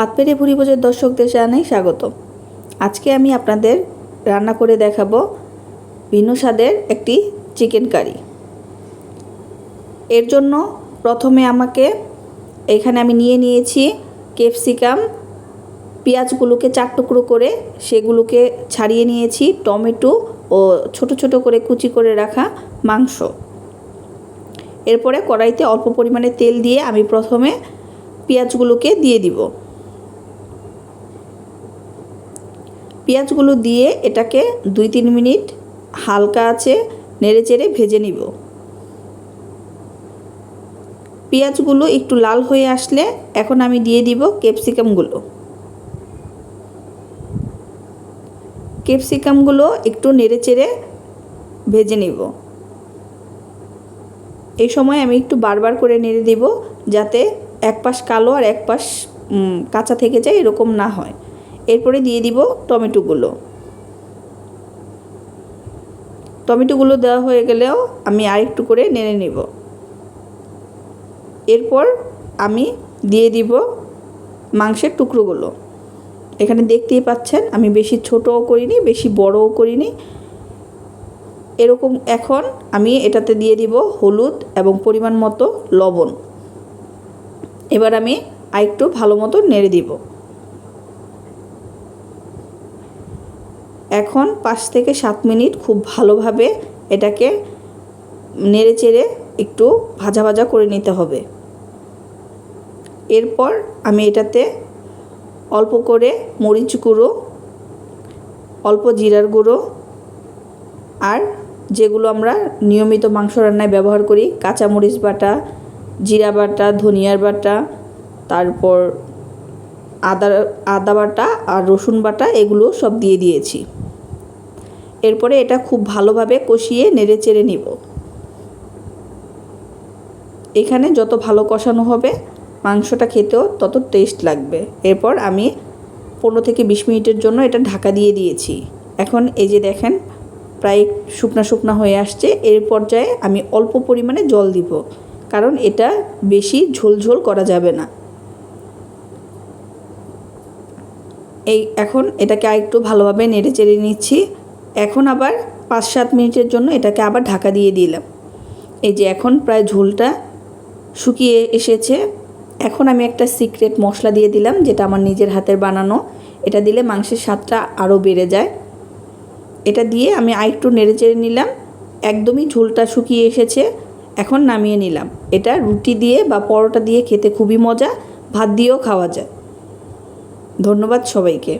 পাতপেরে ভুরি ভোজের দর্শকদের জানাই স্বাগত। আজকে আমি আপনাদের রান্না করে দেখাবো ভিন্ন স্বাদের একটি চিকেন কারি। এর জন্য প্রথমে আমাকে এখানে আমি নিয়ে নিয়েছি ক্যাপসিকাম, পেঁয়াজগুলোকে চার টুকরো করে সেগুলোকে ছাড়িয়ে নিয়েছি, টমেটো ও ছোট ছোট করে কুচি করে রাখা মাংস। এরপরে কড়াইতে অল্প পরিমাণে তেল দিয়ে আমি প্রথমে পেঁয়াজগুলোকে দিয়ে দিব। পেঁয়াজগুলো দিয়ে এটাকে দুই তিন মিনিট হালকা আছে নেড়ে চেড়ে ভেজে নিব। পেঁয়াজগুলো একটু লাল হয়ে আসলে এখন আমি দিয়ে দিব ক্যাপসিকামগুলো। ক্যাপসিকামগুলো একটু নেড়ে চেড়ে ভেজে নিব। এই সময় আমি একটু বারবার করে নেড়ে দিব যাতে এক পাশ কালো আর এক পাশ কাঁচা থেকে যায় এরকম না হয়। এরপরে দিয়ে দিব টমেটোগুলো। টমেটোগুলো দেওয়া হয়ে গেলেও আমি আরেকটু করে নেড়ে নেব। এরপর আমি দিয়ে দিব মাংসের টুকরোগুলো। এখানে দেখতেই পাচ্ছেন, আমি বেশি ছোটও করিনি, বেশি বড়ও করিনি। এরকম এখন আমি এটাতে দিয়ে দিব হলুদ এবং পরিমাণ মতো লবণ। এবার আমি আরেকটু ভালো মতো নেড়ে দিব। এখন পাঁচ থেকে সাত মিনিট খুব ভালোভাবে এটাকে নেড়ে চেড়ে একটু ভাজা ভাজা করে নিতে হবে। এরপর আমি এটাতে অল্প করে মরিচ গুঁড়ো, অল্প জিরার গুঁড়ো আর যেগুলো আমরা নিয়মিত মাংস রান্নায় ব্যবহার করি, কাঁচামরিচ বাটা, জিরা বাটা, ধনিয়ার বাটা, তারপর আদা আদা বাটা আর রসুন বাটা, এগুলো সব দিয়ে দিয়েছি। এরপরে এটা খুব ভালোভাবে কষিয়ে নেড়ে চেড়ে নিব। এখানে যত ভালো কষানো হবে, মাংসটা খেতেও তত টেস্ট লাগবে। এরপর আমি পনেরো থেকে বিশ মিনিটের জন্য এটা ঢাকা দিয়ে দিয়েছি। এখন এই যে দেখেন, প্রায় শুকনা শুকনা হয়ে আসছে। এর পর্যায়ে আমি অল্প পরিমাণে জল দিব, কারণ এটা বেশি ঝোলঝোল করা যাবে না। এই এখন এটাকে আরেকটু ভালোভাবে নেড়ে চেড়ে নিচ্ছি। এখন আবার পাঁচ সাত মিনিটের জন্য এটাকে আবার ঢাকা দিয়ে দিলাম। এই যে এখন প্রায় ঝোলটা শুকিয়ে এসেছে। এখন আমি একটা সিক্রেট মশলা দিয়ে দিলাম, যেটা আমার নিজের হাতের বানানো। এটা দিলে মাংসের স্বাদটা আরও বেড়ে যায়। এটা দিয়ে আমি আরেকটু নেড়ে চেড়ে নিলাম। একদমই ঝোলটা শুকিয়ে এসেছে। এখন নামিয়ে নিলাম। এটা রুটি দিয়ে বা পরোটা দিয়ে খেতে খুবই মজা, ভাত দিয়েও খাওয়া যায়। ধন্যবাদ সবাইকে।